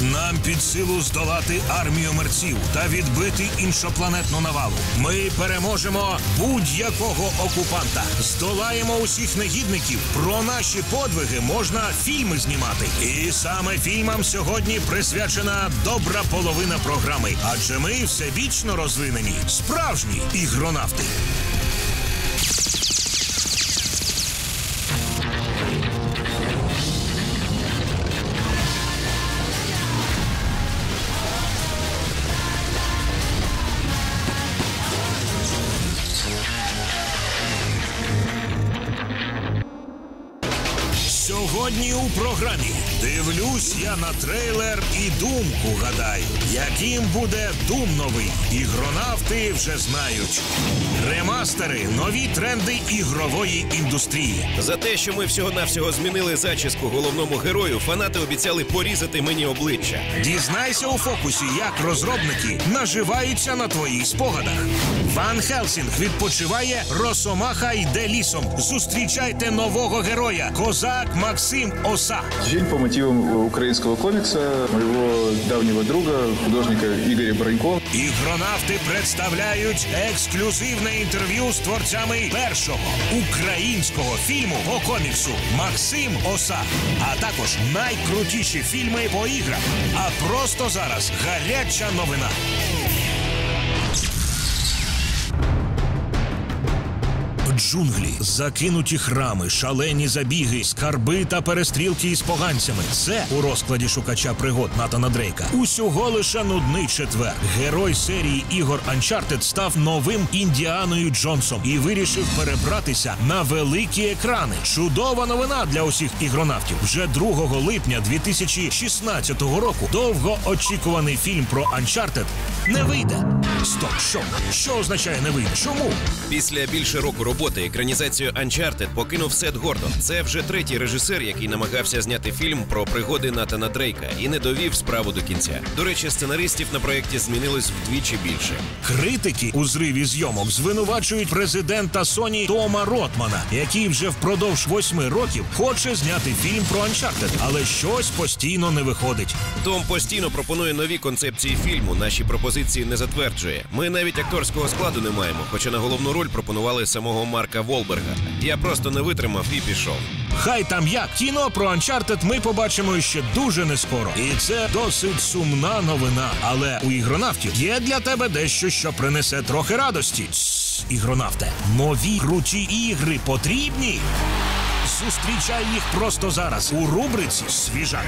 Нам під силу здолати армію мерців та відбити іншопланетну навалу. Ми переможемо будь-якого окупанта. Здолаємо усіх негідників. Про наші подвиги можна фільми знімати. І саме фільмам сьогодні присвячена добра половина програми. Адже ми всебічно розвинені, справжні ігронавти. Сьогодні у програмі дивлюсь я на трейлер і думку гадаю, яким буде дум новий. Ігронавти вже знають. Ремастери, нові тренди ігрової індустрії. За те, що ми всього-навсього змінили зачіску головному герою, фанати обіцяли порізати мені обличчя. Дізнайся у фокусі, як розробники наживаються на твоїх спогадах. Ван Хелсінг відпочиває, Росомаха йде лісом. Зустрічайте нового героя, козак Максим Оса. Фильм по мотивам украинского комикса моего давнего друга, художника Игоря Бронько. Ігронавти представляють ексклюзивне інтерв'ю з творцями першого українського фільму по коміксу Максим Оса, а також найкрутіші фільми по іграх. А просто зараз гаряча новина. Джунглі, закинуті храми, шалені забіги, скарби та перестрілки із поганцями. Це у розкладі шукача пригод Натана Дрейка. Усього лише нудний четвер. Герой серії ігор Uncharted став новим Індіаною Джонсом і вирішив перебратися на великі екрани. Чудова новина для усіх ігронавтів. Вже 2 липня 2016 року довгоочікуваний фільм про Uncharted не вийде. Стоп, що? Що означає не вийде? Чому? Після більше року роботи екранізацію Uncharted покинув Сет Гордон. Це вже третій режисер, який намагався зняти фільм про пригоди Натана Дрейка і не довів справу до кінця. До речі, сценаристів на проєкті змінилось вдвічі більше. Критики у зриві зйомок звинувачують президента Sony Тома Ротмана, який вже впродовж восьми років хоче зняти фільм про Uncharted, але щось постійно не виходить. Том постійно пропонує нові концепції фільму. Наші пропозиції не затверджує. Ми навіть акторського складу не маємо, хоча на головну роль пропонували самого Марка Волберга. Я просто не витримав і пішов. Хай там як кіно про Uncharted ми побачимо ще дуже не скоро. І це досить сумна новина. Але у ігронавтів є для тебе дещо, що принесе трохи радості. Ігронавте, нові круті ігри потрібні. Зустрічай їх просто зараз у рубриці Свіжак.